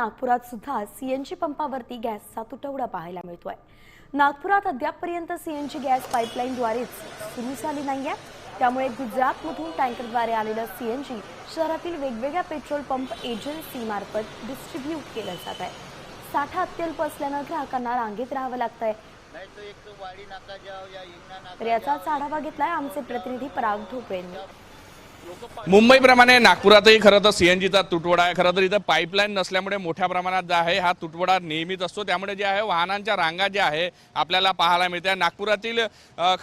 नागपुरात सुद्धा सीएनजी पंपावरती गॅसचा तुटवडा पाहायला मिळतोय. नागपुरात अद्यापपर्यंत सीएनजी गॅस पाईपलाईनद्वारेच सुरू झाली नाहीये. त्यामुळे गुजरातमधून टँकरद्वारे आलेलं सीएनजी शहरातील वेगवेगळ्या पेट्रोल पंप एजन्सीमार्फत डिस्ट्रीब्यूट केलं जात आहे. साठा अत्यल्प असल्यानं ग्राहकांना रांगेत राहावं लागतंय. आहे तर याचाच आढावा घेतलाय आमचे प्रतिनिधी पराग ढोपळे मुंबईप्रमाणे नागपुरातही खरं तर सीएनजीचा तुटवडा आहे. खरं तर इथं पाईपलाईन नसल्यामुळे मोठ्या प्रमाणात जो आहे हा तुटवडा नेहमीच असतो. त्यामुळे जे आहे वाहनांच्या रांगा ज्या आहे आपल्याला पाहायला मिळते नागपुरातील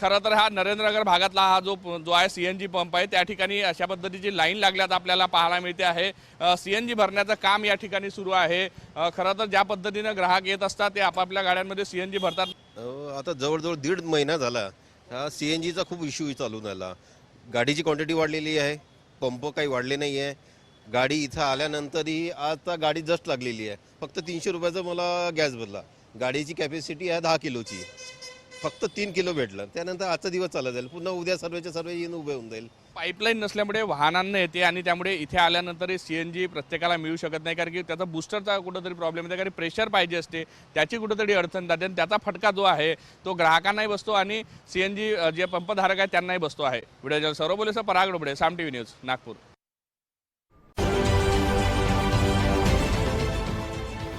खरं तर हा नरेंद्रनगर भागातला हा जो जो आहे सीएनजी पंप आहे त्या ठिकाणी अशा पद्धतीची लाईन लागल्यात आपल्याला पाहायला मिळते आहे. सीएनजी भरण्याचं काम या ठिकाणी सुरू आहे. खरं तर ज्या पद्धतीनं ग्राहक येत असतात ते आपापल्या गाड्यांमध्ये सीएनजी भरतात. आता जवळजवळ दीड महिना झाला. हा सी एन जीचा खूप इश्यू चालून आला गाडीची क्वांटिटी वाढलेली आहे. पंप काही वाढले नाही आहे गाडी इथं आल्यानंतरही आता गाडी जस्ट लागलेली आहे. फक्त तीनशे रुपयाचा मला गॅस बदला. गाडीची कॅपॅसिटी आहे दहा किलोची. फक्त तीन किलो भेटलं. त्यानंतर आजचा दिवस चालला जाईल. पुन्हा उद्या सर्वेच्या सर्व येऊन उभे होऊन जाईल. पाईपलाईन नसल्यामुळे वाहनांना येते आणि त्यामुळे इथे आल्यानंतर सी एन जी प्रत्येकाला मिळू शकत नाही. कारण की त्याचा बूस्टरचा कुठंतरी प्रॉब्लेम येते. कारण प्रेशर पाहिजे असते. त्याची कुठंतरी अडचण जाते. आणि त्याचा फटका जो आहे तो ग्राहकांनाही बसतो आणि सी एन जी जे पंपधारक आहे त्यांनाही बसतो आहे. व्हिडिओ सर्व बोलेसं Parag Dobde Saam T V news Nagpur.